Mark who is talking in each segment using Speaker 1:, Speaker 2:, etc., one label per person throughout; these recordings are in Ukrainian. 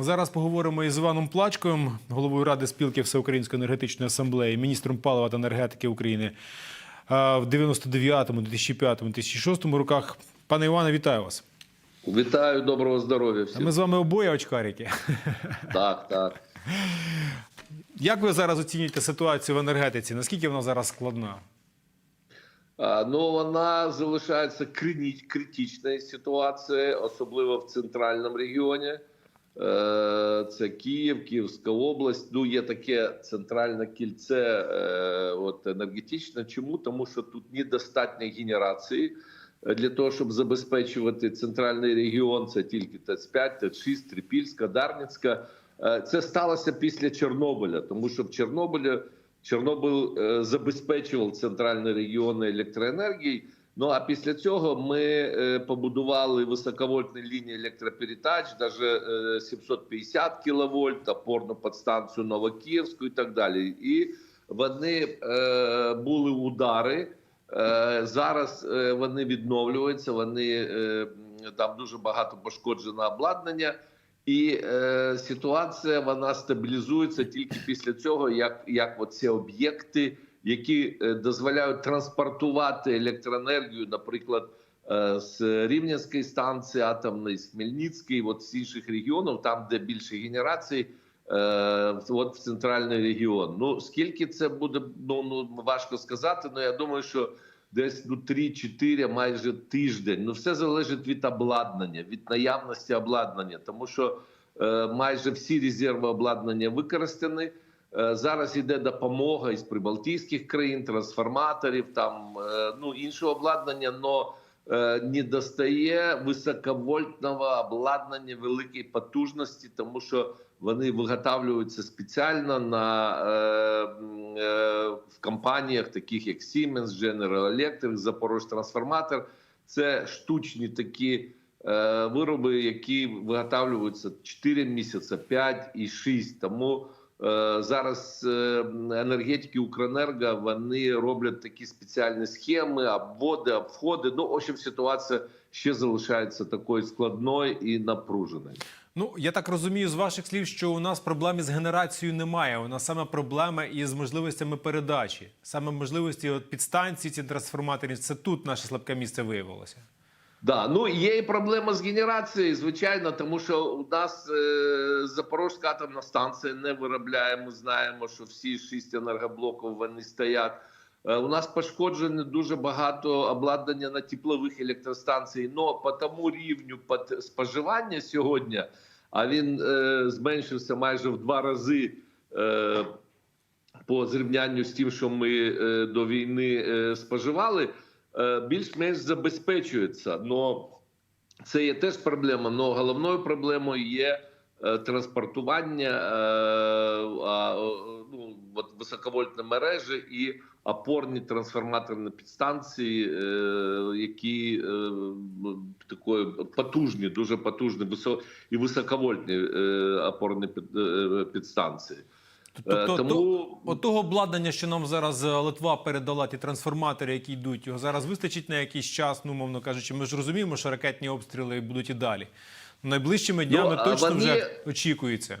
Speaker 1: Зараз поговоримо із Іваном Плачковим, головою Ради спілки Всеукраїнської енергетичної асамблеї, міністром палива та енергетики України в 99-му, 2005-му, 2006 роках. Пане Іване, вітаю вас.
Speaker 2: Вітаю, доброго здоров'я всім.
Speaker 1: Ми з вами обоє очкарики.
Speaker 2: Так, так.
Speaker 1: Як ви зараз оцінюєте ситуацію в енергетиці? Наскільки вона зараз складна?
Speaker 2: Ну вона залишається критичною ситуацією, особливо в центральному регіоні. Е, Це Київ, Київська область. Ну, є таке центральне кільце е, от, енергетичне. Чому? Тому що тут недостатньо генерації е, для того, щоб забезпечувати центральний регіон. Це тільки ТЕЦ-5, ТЕЦ-6, Трипільська, Дарницька. Це сталося після Чорнобиля, тому що в Чорнобилі Чорнобиль забезпечував центральні регіони електроенергії. Ну а після цього ми е, побудували високовольтні лінії електропередач, навіть 750 кВт, опорну підстанцію Новокіївську і так далі. І вони е, були удари. Е, зараз вони відновлюються. Вони там дуже багато пошкоджено обладнання. І ситуація вона стабілізується тільки після цього, як, як ці об'єкти, які е, дозволяють транспортувати електроенергію, наприклад, е, з Рівненської станції атомної, з Хмельницької, от з інших регіонів, там де більше генерацій, е, от в центральний регіон. Ну скільки це буде, ну, ну важко сказати. але я думаю, що десь ну 3-4, майже тиждень. Ну все залежить від обладнання, від наявності обладнання, тому що е, майже всі резерви обладнання використані. Е, Зараз йде допомога із прибалтійських країн, трансформаторів, там е, ну іншого обладнання, но е, не достає високовольтного обладнання великої потужності, тому що вони виготовлюються спеціально на е, е, в компаніях, таких як Siemens, General Electric, Запорожтрансформатор. Це штучні такі е, вироби, які виготовлюються 4 місяці, 5 і 6. Тому зараз е, енергетики Укренерго вони роблять такі спеціальні схеми, обводи, обходи. Ну, в общем, ситуація ще залишається такою складною і напруженою.
Speaker 1: Ну, я так розумію з ваших слів, що у нас проблем із генерацією немає. У нас саме проблема із можливостями передачі. Саме можливості от підстанції, ці трансформаторів, це тут наше слабке місце виявилося.
Speaker 2: Да, ну є і проблема з генерацією, звичайно, тому що у нас е, Запорізька атомна станція не виробляє. Ми знаємо, що всі шість енергоблоків вони стоять. Е, у нас пошкоджено дуже багато обладнання на теплових електростанцій. Но по тому рівню споживання сьогодні, а він е, зменшився майже в два рази. Е, по зрівнянню з тим, що ми е, до війни е, споживали, більш-менш забезпечується. Но це є теж проблема. Но головною проблемою є е, транспортування е, ну, от високовольтні мережі і опорні трансформаторні підстанції, е, які е, такої потужні, дуже потужні, і високовольтні е, опорні е, підстанції.
Speaker 1: Тобто,
Speaker 2: Е, тому-
Speaker 1: то, от того обладнання, що нам зараз е, Литва передала, ті трансформатори, які йдуть, його зараз вистачить на якийсь час, ну, мовно кажучи, ми ж розуміємо, що ракетні обстріли будуть і далі. Найближчими днями
Speaker 2: а
Speaker 1: точно
Speaker 2: вони-
Speaker 1: вже очікується.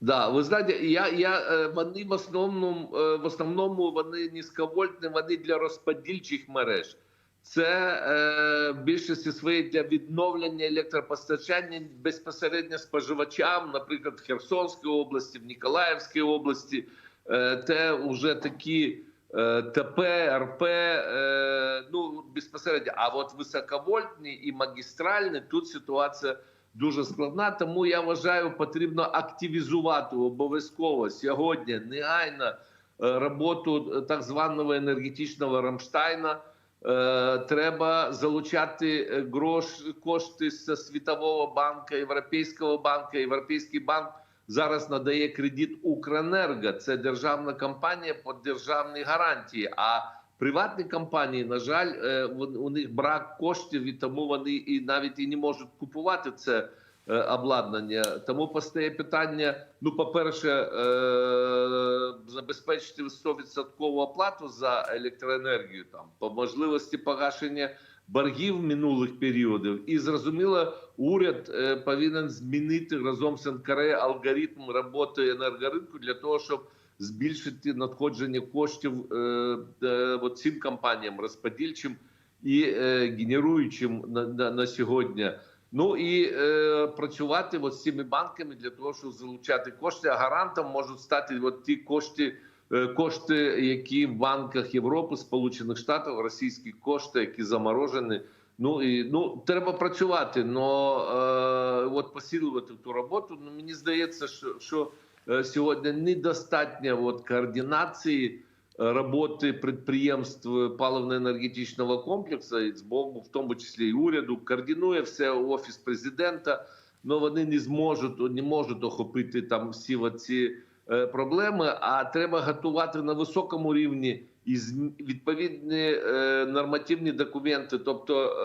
Speaker 2: Да, ви знаєте, я, я, вони в основному, в основному вони низьковольтні, вони для розподільчих мереж. Це е, в більшості своєї для відновлення електропостачання безпосередньо споживачам, наприклад, в Херсонській області, в Ніколаївській області. Е, це вже такі е, ТП, РП, е, ну безпосередньо. А от високовольтні і магістральні тут ситуація дуже складна. Тому я вважаю, потрібно активізувати обов'язково сьогодні негайно е, роботу так званого енергетичного Рамштайна. Е, Треба залучати е, грош кошти з Світового банку, Європейського банку. Європейський банк зараз надає кредит Укренерго. Це державна компанія по державній гарантії. А приватні компанії, на жаль, е, у них брак коштів, і тому вони і навіть і не можуть купувати це обладнання. Тому постає питання: ну, по-перше, е, забезпечити 100% оплату за електроенергію, там по можливості погашення боргів минулих періодів. І зрозуміло, уряд е, повинен змінити разом з НКР алгоритм роботи енергоринку для того, щоб збільшити надходження коштів е, е, цим компаніям розподільчим і е, генеруючим на, на, на сьогодні. Ну і е, працювати от з цими банками для того, щоб залучати кошти. А гарантом можуть стати от ті кошти, е, кошти, які в банках Європи, Сполучених Штатів, російські кошти, які заморожені. Ну і ну треба працювати, но е, от посилювати ту роботу. Ну мені здається, що, що е, сьогодні недостатньо от координації роботи підприємств паливно-енергетичного комплексу з боку, в тому числі і уряду, координує все офіс президента. але вони не зможуть не можуть охопити там всі ці е, проблеми. А треба готувати на високому рівні і відповідні е, нормативні документи, тобто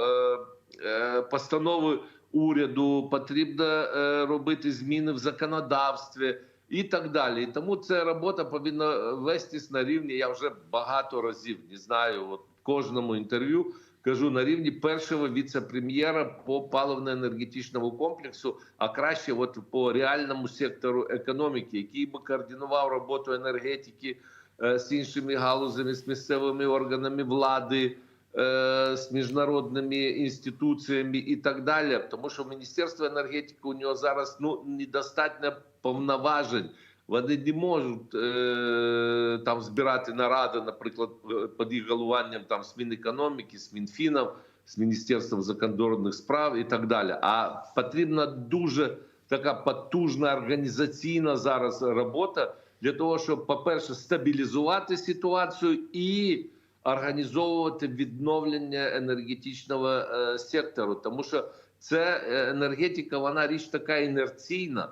Speaker 2: е, постанови уряду, потрібно робити зміни в законодавстві і так далі. І тому ця робота повинна вестись на рівні. Я вже багато разів не знаю. От кожному інтерв'ю кажу на рівні першого віце-прем'єра по паливно-енергетичному комплексу, а краще, от по реальному сектору економіки, який би координував роботу енергетики е, з іншими галузями, з місцевими органами влади. Е, З міжнародними інституціями і так далі, тому що Міністерство енергетики у нього зараз ну недостатньо повноважень. Вони не можуть е, там збирати наради, наприклад, е, під їх головуванням там з Мінекономіки, з Мінфіном, з Міністерством закордонних справ і так далі. А потрібна дуже така потужна організаційна зараз робота для того, щоб, по-перше, стабілізувати ситуацію і організовувати відновлення енергетичного е, сектору, тому що це е, енергетика, вона річ така інерційна.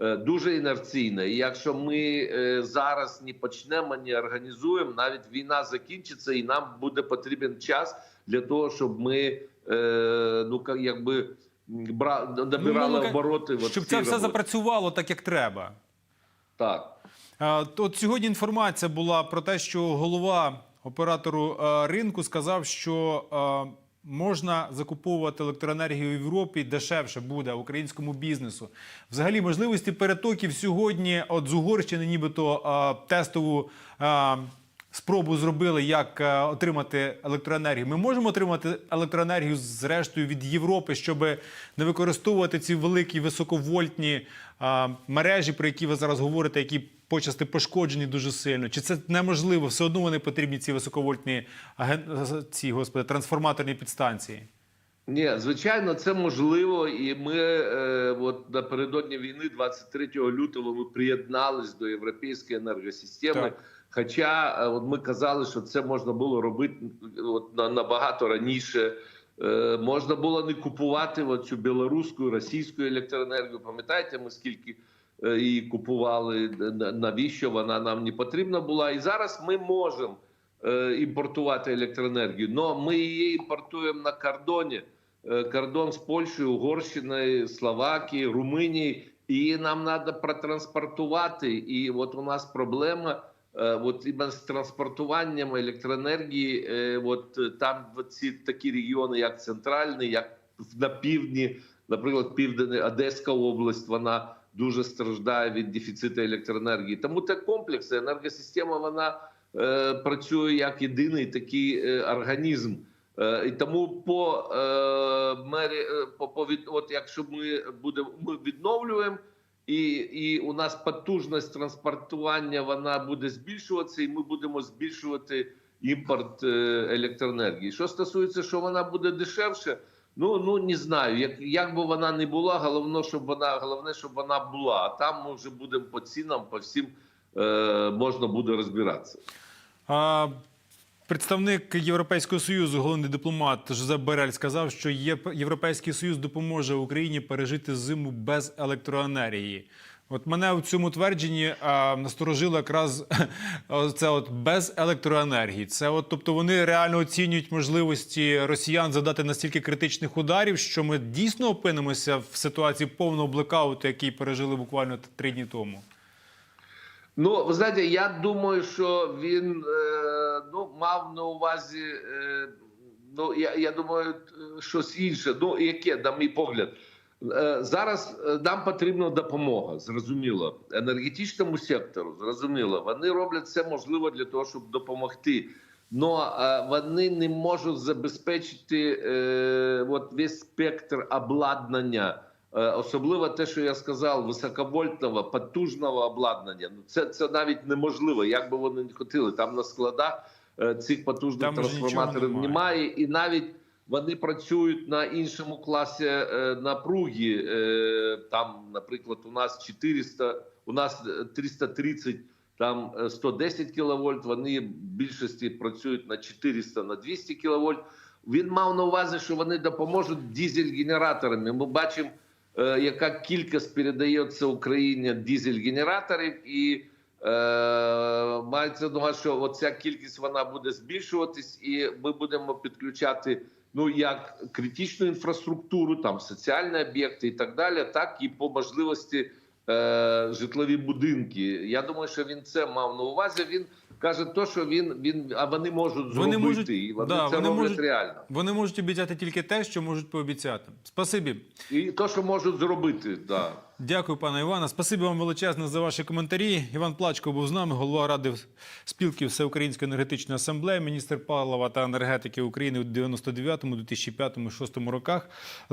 Speaker 2: Е, Дуже інерційна, і якщо ми зараз не почнемо, не організуємо, навіть війна закінчиться, і нам буде потрібен час для того, щоб ми ну якби бра,
Speaker 1: мовно ка-
Speaker 2: обороти.
Speaker 1: Ну, Щоб це все запрацювало так, як треба.
Speaker 2: Так.
Speaker 1: От сьогодні інформація була про те, що голова оператору е, ринку сказав, що е, можна закуповувати електроенергію в Європі дешевше буде українському бізнесу. Взагалі, можливості перетоків сьогодні, от з Угорщини, нібито е, тестову. Спробу зробили, як отримати електроенергію. Ми можемо отримати електроенергію зрештою від Європи, щоб не використовувати ці великі високовольтні мережі, про які ви зараз говорите, які почасти пошкоджені дуже сильно. Чи це неможливо? Все одно вони потрібні ці високовольтні ці господи трансформаторні підстанції.
Speaker 2: Ні, звичайно, це можливо, і ми е, от напередодні війни, 23 лютого, ми приєднались до європейської енергосистеми.
Speaker 1: Так.
Speaker 2: Хоча е, от ми казали, що це можна було робити от, на, набагато раніше. Е, можна було не купувати от цю білоруську, російську електроенергію. Пам'ятаєте, ми скільки е, її купували, навіщо вона нам не потрібна була? І зараз ми можемо е, імпортувати електроенергію, але ми її імпортуємо на кордоні. Е, кордон з Польщею, Угорщиною, Словакією, Румунією, і нам треба протранспортувати. І от у нас проблема. От з транспортуванням електроенергії, от там ці такі регіони, як центральний, як на півдні, наприклад, південна Одеська область, вона дуже страждає від дефіциту електроенергії. Тому те комплекс, енергосистема, вона е, працює як єдиний такий е, організм. Е, І тому по е, мері, е, по, по від, от якщо ми будемо ми відновлюємо, і, і у нас потужність транспортування вона буде збільшуватися, і ми будемо збільшувати імпорт е, електроенергії. Що стосується, що вона буде дешевше, ну ну не знаю. Як, як би вона не була, головне, щоб вона головне, щоб вона була. А там ми вже будемо по цінам, по всім е, можна буде розбиратися.
Speaker 1: А, Представник Європейського союзу, головний дипломат Жозеп Берель сказав, що Європейський Союз допоможе Україні пережити зиму без електроенергії. От мене в цьому твердженні а, насторожило якраз це от без електроенергії. Це от, тобто вони реально оцінюють можливості росіян задати настільки критичних ударів, що ми дійсно опинимося в ситуації повного блекауту, який пережили буквально три дні тому.
Speaker 2: Ну, ви знаєте, я думаю, що він е, ну, мав на увазі е, ну я, я думаю, щось інше. Ну яке, на мій погляд, зараз е, нам потрібна допомога. Зрозуміло, енергетичному сектору. Зрозуміло, вони роблять все можливе для того, щоб допомогти. Но вони не можуть забезпечити е, от весь спектр обладнання. Е, Особливо те, що я сказав, високовольтного, потужного обладнання. Ну це, це навіть неможливо, як би вони не хотіли. Там на складах е, цих потужних
Speaker 1: Там
Speaker 2: трансформаторів
Speaker 1: немає.
Speaker 2: немає, і навіть вони працюють на іншому класі е, напруги. Е, там, наприклад, у нас 400, у нас е, 330, там е, 110 кВт, Вони в більшості працюють на 400, на 200 кВт. Він мав на увазі, що вони допоможуть дизель-генераторами. Ми бачимо, яка кількість передається Україні дизель-генераторів, і е, мається увазі, що ця кількість вона буде збільшуватись, і ми будемо підключати ну як критичну інфраструктуру, там соціальні об'єкти і так далі, так і по можливості е, житлові будинки. Я думаю, що він це мав на увазі. Він каже, то що він він а вони можуть
Speaker 1: Вони
Speaker 2: зробити,
Speaker 1: можуть-
Speaker 2: і вони
Speaker 1: да,
Speaker 2: це
Speaker 1: вони
Speaker 2: роблять
Speaker 1: можуть-
Speaker 2: реально.
Speaker 1: Вони можуть обіцяти тільки те, що можуть пообіцяти. Спасибі.
Speaker 2: І то, що можуть зробити, да.
Speaker 1: Дякую, пане Іване. Спасибі вам величезне за ваші коментарі. Іван Плачко був з нами, голова ради спілки Всеукраїнської енергетичної асамблеї, міністр палива та енергетики України у 99-му, 2005-2006 роках.